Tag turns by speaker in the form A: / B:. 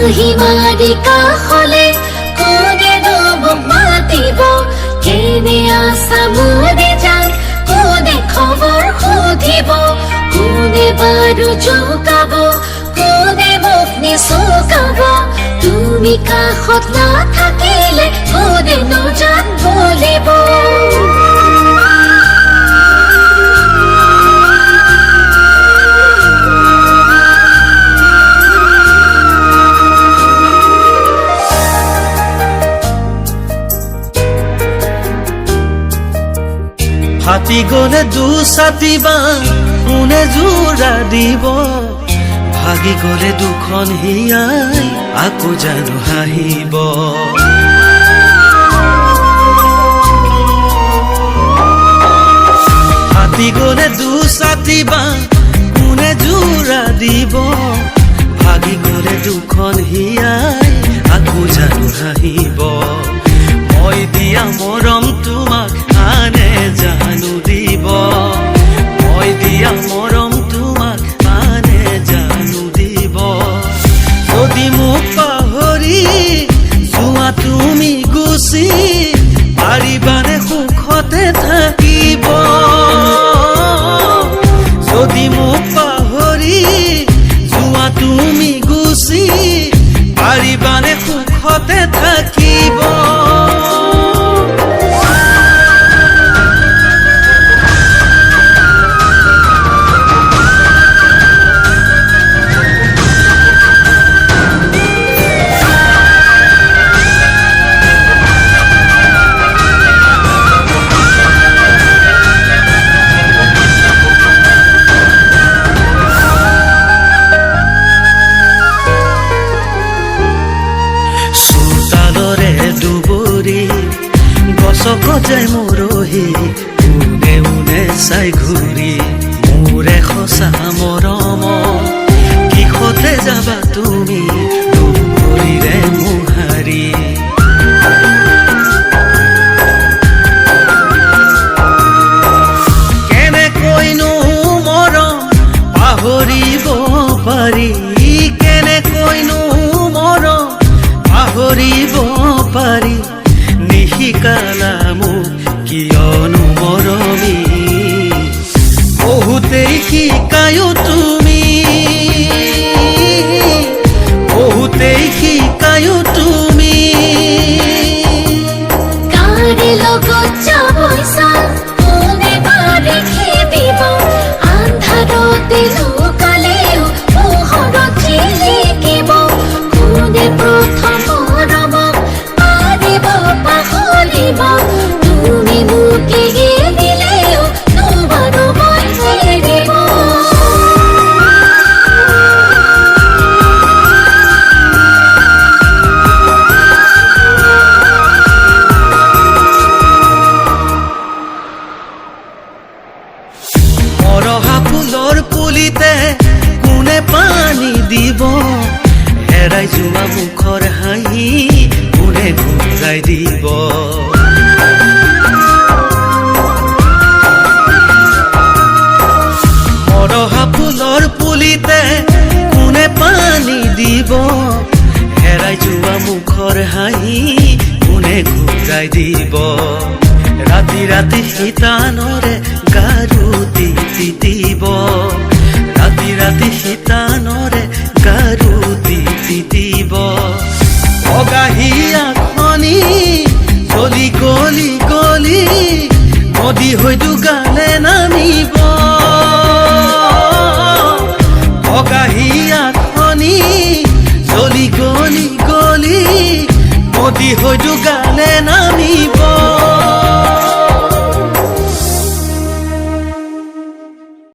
A: আহিমাৰি হলে কোনেনো মোক মাতিব। কেনে আসা মনে জান কোনে খবৰ সুধিব কোনে বাৰু চুকাব, কোনে মোক নিচুকাব তুমি কাষত নাথাকিলে কোনেনো
B: ফাটি গলে দুচাটি বা কোনে জোৰা দিব। ভাগি গলে দুখন হিয়াই, আকৌ জানো হাঁহিব। ফাটি গলে দুচাটি বা কোনে জোৰা দিব। ভাগি গলে দুখন হিয়াই, আকৌ জানো হাঁহিব। মই দিয়া মৰম গছক যায় মৰহি উনে উনে চাই ঘূৰি মোৰে সঁচা মৰম। কিষতে যাবা তুমি? বহুতেই শিকায়ো তুমি। বহুতেই শিকায়ো তুমি। দিব। হেৰাই যোৱা মুখৰ হাঁহি কোনে ঘূৰাই দিব। মৰহা ফুলৰ পুলিতে কোনে পানী দিব। হেৰাই যোৱা মুখৰ হাঁহি কোনে ঘূৰাই দিব। ৰাতি ৰাতি শীতানৰে গাৰু তিতি দিব। ৰাতি ৰাতি তিতি দিব অগাহীয়া খনি গলি গলি গলি নদী হৈ গালে নামিব। অগাহীয়া খনি গলি গলি গলি নদী হৈ গালে নামিব।